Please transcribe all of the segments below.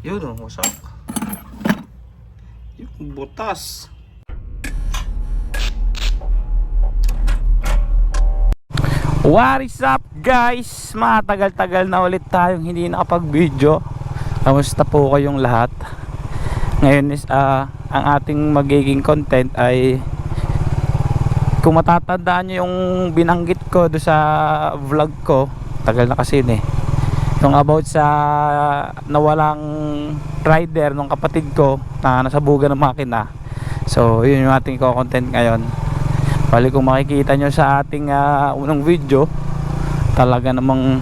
Yun oh, wasak. Yung butas. What is up guys? Matagal-tagal na ulit tayong hindi nakapag-video. Kamusta po kayong lahat? Ngayon is ah, ang ating magiging content ay kung matatandaan nyo yung binanggit ko do sa vlog ko tagal na kasi yun eh yung about sa nawalang rider ng kapatid ko na nasabugan ng makina. So yun yung ating content ngayon. Bali kung makikita nyo sa ating ah, unang video talaga namang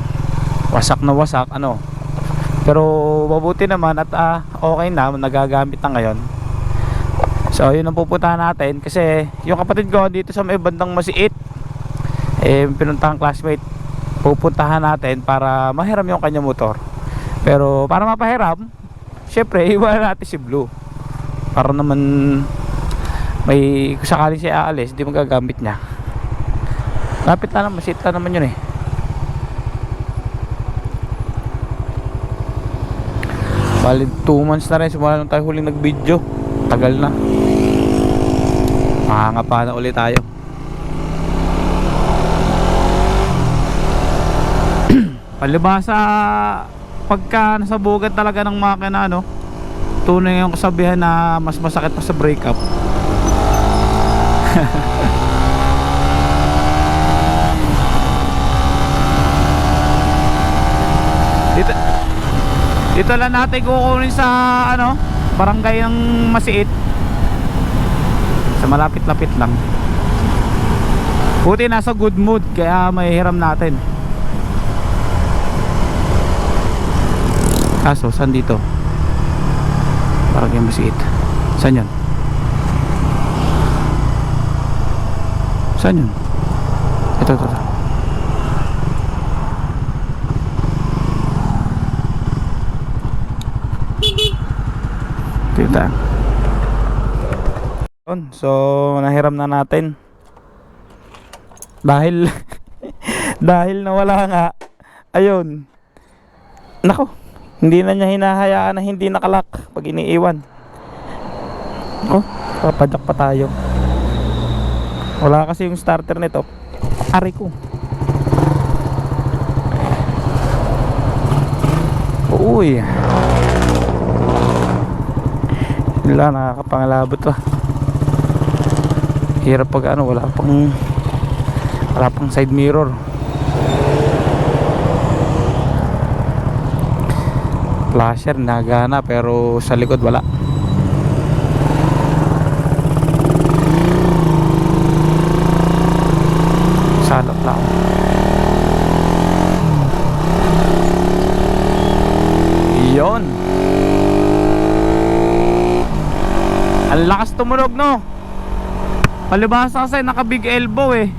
wasak na wasak ano. Pero mabuti naman at ah, okay na nagagamit na ngayon. So yun ang pupuntahan natin kasi yung kapatid ko dito sa may bandang masiit eh pinuntahang classmate pupuntahan natin para mahiram yung kanya motor. Pero para mapahiram, syempre iwan natin si Blue. Para naman may kung sakaling siya aalis, hindi magagamit niya. Lapit na naman, na naman yun eh. Bali 2 months na rin simula nung tayo huling nag-video. Tagal na. Makangapa na ulit tayo. Palibasa pagka nasabugan talaga ng makina ano, tunay yung kasabihan na mas masakit pa sa breakup. dito, dito lang natin kukunin sa ano, barangay ng Masiit. Sa malapit-lapit lang. Buti nasa good mood kaya mahihiram natin kaso saan dito? Parang yung masiit. Saan yun? Saan yun? Ito ito, ito. yun, so nahiram na natin. Dahil dahil nawala nga. Ayun. Nako, hindi na niya hinahayaan na hindi nakalak pag iniiwan. Oh, papadyak pa tayo. Wala kasi yung starter nito. Ari ko. Uy. Wala, nakakapangalabot pa hirap pag ano wala pang wala pang side mirror flasher nagana pero sa likod wala. Salot lang yon ang lakas tumunog no? Palibasa kasi naka big elbow eh.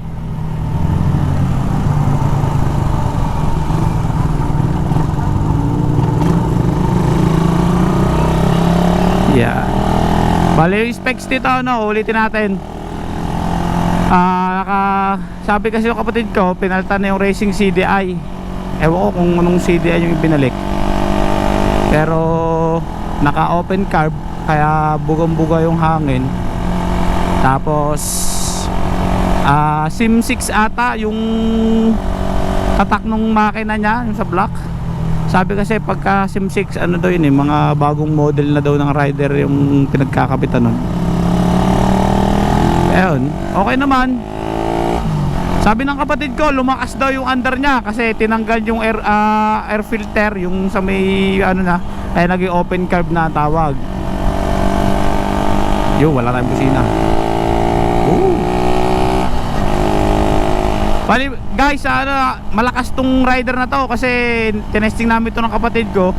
Bale yung specs dito ano, ulitin natin. Ah, naka sabi kasi yung kapatid ko, pinalitan na yung racing CDI. Ewan ko kung anong CDI yung ibinalik. Pero naka open carb kaya bugang-buga yung hangin tapos ah sim 6 ata yung tatak nung makina niya yung sa block sabi kasi pagka sim 6 ano daw yun eh mga bagong model na daw ng rider yung pinagkakapitan nun ayun okay naman. Sabi ng kapatid ko lumakas daw yung under niya kasi tinanggal yung air, ah, air filter yung sa may ano na kaya naging open carb na tawag. Yun wala tayong busina Bali, guys, ano, malakas tong rider na to kasi tinesting namin to ng kapatid ko.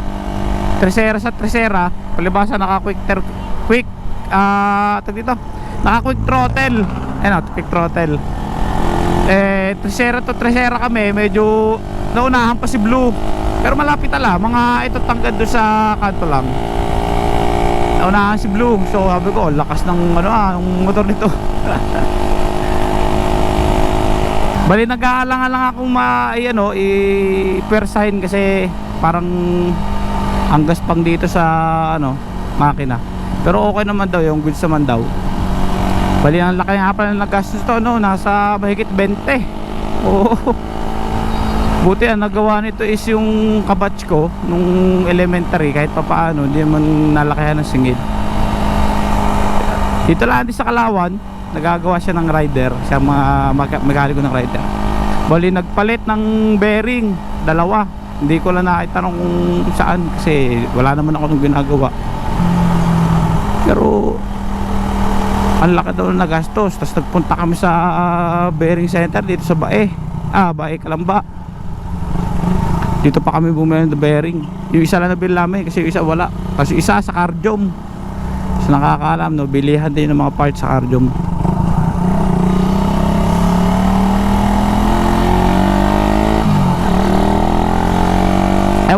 Tresera sa Tresera, palibasa naka quick ter quick ah uh, dito. Naka quick throttle. Ano, quick throttle. Eh, Tresera to Tresera kami, medyo naunahan pa si Blue. Pero malapit ala, mga ito tanggad do sa kanto lang. Naunahan si Blue. So, sabi ko, lakas ng ano ah, ng motor nito. Bali nag-aalang lang akong ma ay, ano, i-persahin kasi parang ang gaspang dito sa ano makina. Pero okay naman daw yung goods naman daw. Bali ang laki nga pala ng gastos to no? Nasa mahigit 20 oo. Buti ang nagawa nito is yung kabatch ko nung elementary kahit pa paano hindi man nalakihan ng singid dito lang din sa Kalawan nagagawa siya ng rider. Siya mga mekaniko ng rider. Bali nagpalit ng bearing. Dalawa. Hindi ko lang naitanong kung saan kasi wala naman ako nung ginagawa. Pero ang laki daw na gastos tapos nagpunta kami sa ah, bearing center dito sa Bae. Ah Bae Kalamba dito pa kami bumili ng bearing. Yung isa lang nabili namin kasi yung isa wala. Kasi isa sa Cardium. So nakakaalam no bilihan din ng mga parts sa Cardium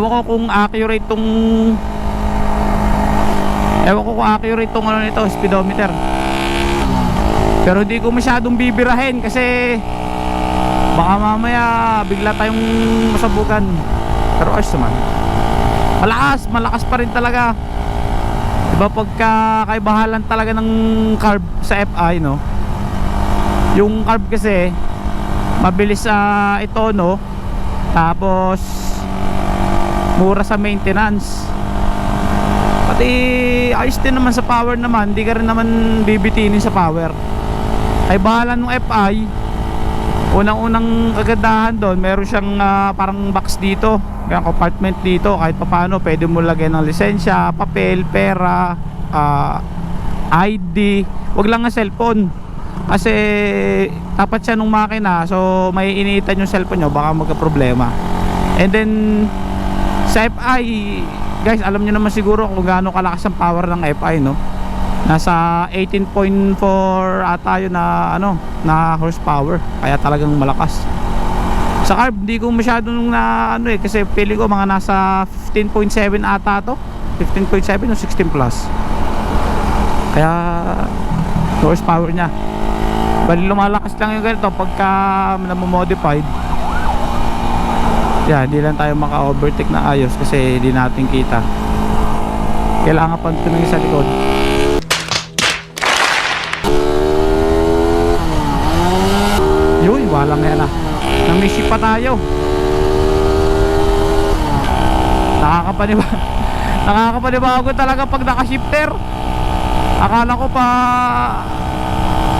ewan ko kung accurate tong ewan ko kung accurate tong ano nito speedometer. Pero hindi ko masyadong bibirahin kasi baka mamaya bigla tayong masabugan pero ayos naman. Malakas malakas pa rin talaga. Diba pagka kaibahalan talaga ng carb sa FI no? Yung carb kasi mabilis sa ito no? Tapos mura sa maintenance. Pati ayos din naman sa power naman. Hindi ka rin naman bibitinin sa power. Ay bahala ng FI unang-unang kagandahan doon meron siyang ah, parang box dito. May compartment dito. Kahit papaano pwede mo lagyan ng lisensya papel, pera ah, ID wag lang ang cellphone. Kasi tapat siya nung makina. So may iniitan yung cellphone nyo. Baka magka problema and then sa FI guys alam nyo naman siguro kung gaano kalakas ang power ng FI no? Nasa 18.4 ata yun na ano na horsepower. Kaya talagang malakas. Sa carb hindi ko masyadong na ano eh kasi feeling ko mga nasa 15.7 ata to. 15.7 o 16 plus. Kaya horsepower niya. Bali lumalakas lang yung ganito pagka namomodified yan hindi lang tayo maka overtake na ayos kasi hindi natin kita. Kailangan pa tumingin sa likod. Yun walang yan ah namisip pa tayo. Nakakapaniba nakakapanibago talaga pag nakashifter. Akala ko pa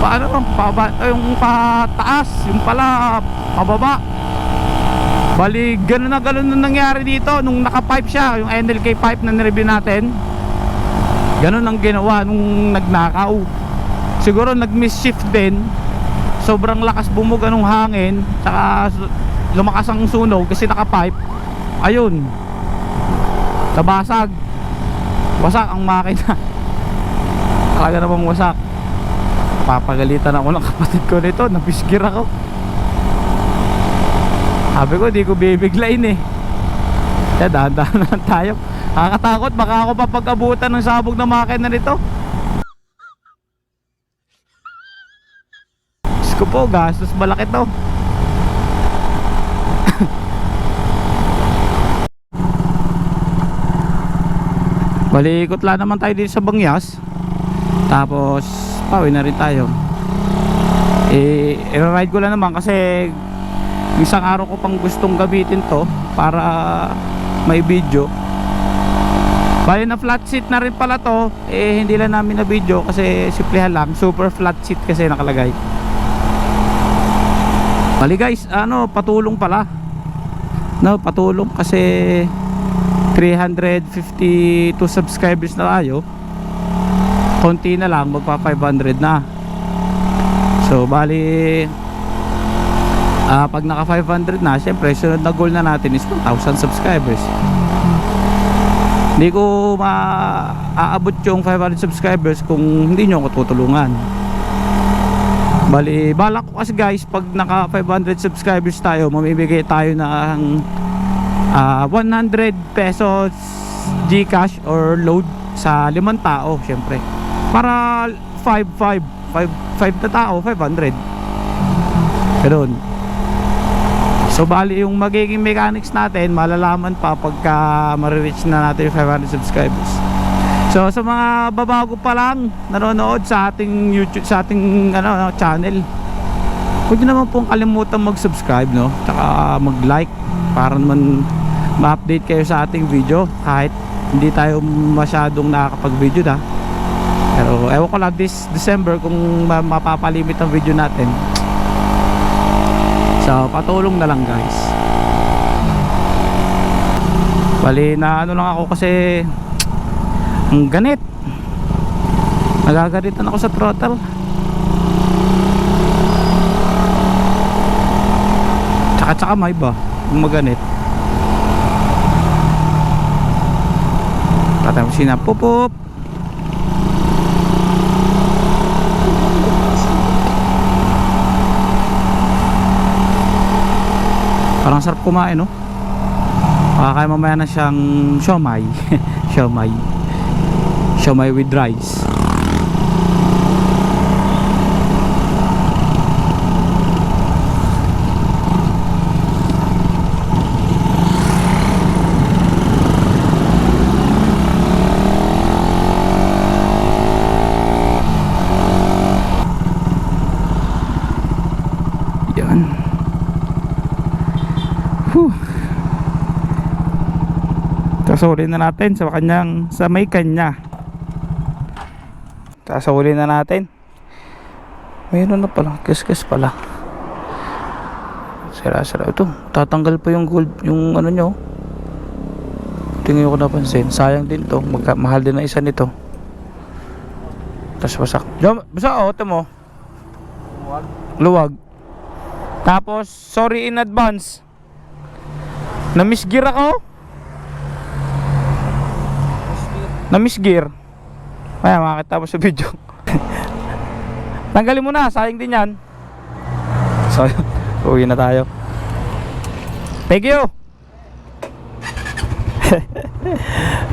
paano pa, pa, yung pataas yung pala pababa bali ganun na ganun na nangyari dito. Nung naka-pipe siya yung NLK pipe na nireview natin. Ganun ang ginawa nung nagnakaw. Siguro nag-miss-shift din. Sobrang lakas bumuga ng hangin saka lumakas ang sunog kasi naka-pipe. Ayun. Nabasag. Wasak ang makina. Talaga namang wasak. Papagalitan ako ng kapatid ko nito. Napisgir ako sabi ko di ko bibiglain eh. Kaya dahan-dahan tayo. Nakakatakot baka ako papag-abutan ng sabog na makina nito. Diyos ko po gastos malaki to. Balikot lang naman tayo dito sa Bangyas. Tapos Pauwi na rin tayo. Eh I-ride ko lang naman kasi Isang araw ko pang gustong gamitin to Para May video. Bali na flat seat na rin pala to. Eh hindi lang namin na video Kasi simplihan lang. Super flat seat kasi nakalagay. Bali guys Ano patulong pala. No patulong kasi 352 subscribers na tayo. Konti na lang magpa 500 na. So bali ah, pag naka 500 na syempre sunod na goal na natin is 1,000 subscribers. Hindi ko maaabot yung 500 subscribers kung hindi nyo ako tutulungan. Bali balak ko kasi guys pag naka 500 subscribers tayo mamibigay tayo ng ah 100 pesos Gcash or load sa limang tao syempre. Para 5 5 5 5 na tao 500 ganun So bali yung magiging mechanics natin malalaman pa pagka ma-reach na natin yung 500 subscribers. So sa mga babago pa lang nanonood sa ating YouTube sa ating ano channel. Huwag niyo naman pong kalimutan mag-subscribe no, tsaka mag-like para naman ma-update kayo sa ating video kahit hindi tayo masyadong nakakapag-video na. Pero ewan ko lang this December kung ma- mapapalimit ang video natin. So patulong na lang guys. Bali na ano lang ako kasi ang ganit. Nagagalitan ako sa throttle. Tsaka tsaka may ba? Yung maganit. Patay mo sina Parang sarap kumain, no? Makakain mamaya na siyang siomay. siomay. Siomay with rice. Yan. Whew. Kasulin na natin sa kanyang sa may kanya. Kasulin na natin. Mayroon na pala, kiss pala. Sira sira ito. Tatanggal pa yung gold, yung ano nyo. Tingin ko napansin. Sayang din to. Magka, mahal din na isa nito. Tapos wasak. Diyan, basa oh, ito mo. Luwag. Tapos, sorry in advance. Na-miss gear ako. Na-miss gear. Kaya makakita mo sa video. Tanggalin mo na, sayang din yan. So, uwi na tayo. Thank you.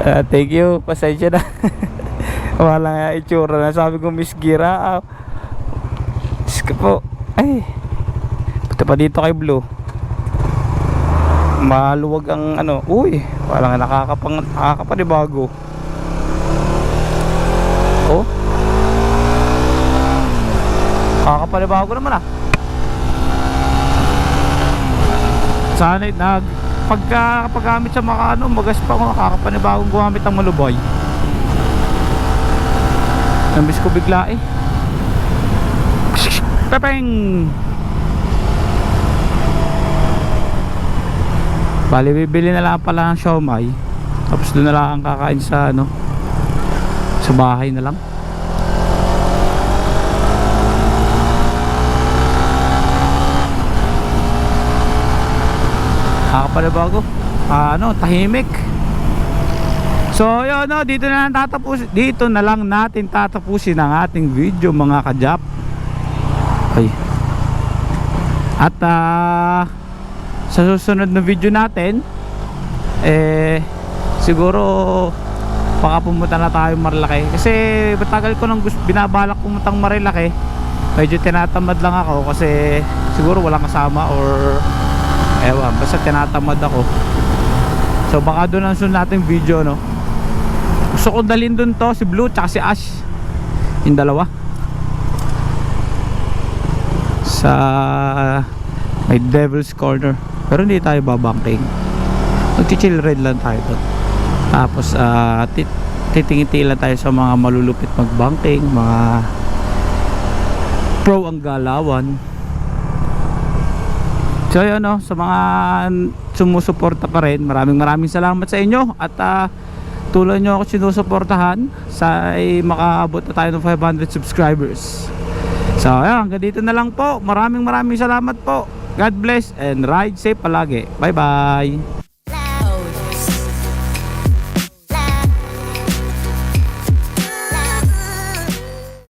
Ah, thank you. Pasensya na. Wala nga itsura na. Sabi ko, Miss Gira. Ah. Diyos ko po. Ay. Punta pa dito kay Blue. Maluwag ang ano. Uy. Wala nga nakakapang, nakakapanibago. Oh. Nakakapanibago naman ah. Sana nag pagka paggamit sa mga ano, magas pa ako nakakapanibagong gumamit ng malubay. Namiss ko bigla eh. Pepeng! Bali, bibili na lang pala ng siomay. Tapos doon na lang ang kakain sa ano, sa bahay na lang. Nakakapanibago. Ah, ano, tahimik. So, yun, no, dito na lang tatapos, dito na lang natin tatapusin ang ating video mga kajap. Ay. At ah, sa susunod na video natin, eh, siguro baka pumunta na tayo Marilaki. Kasi matagal ko nang gusto, binabalak pumuntang Marilaki. Medyo tinatamad lang ako kasi siguro walang kasama or ewan, basta tinatamad ako. So baka doon ang sunod natin video no. Gusto ko dalhin doon to si Blue tsaka si Ash. Yung dalawa. Sa may Devil's Corner. Pero hindi tayo babangking. Magchichill ride lang tayo doon. Tapos uh, tit titingiti lang tayo sa mga malulupit magbanking, mga pro ang galawan. So yun no, sa mga sumusuporta pa rin, maraming maraming salamat sa inyo at uh, tulad nyo ako sinusuportahan sa ay makaabot na tayo ng 500 subscribers. So ayun, hanggang dito na lang po. Maraming maraming salamat po. God bless and ride safe palagi. Bye bye.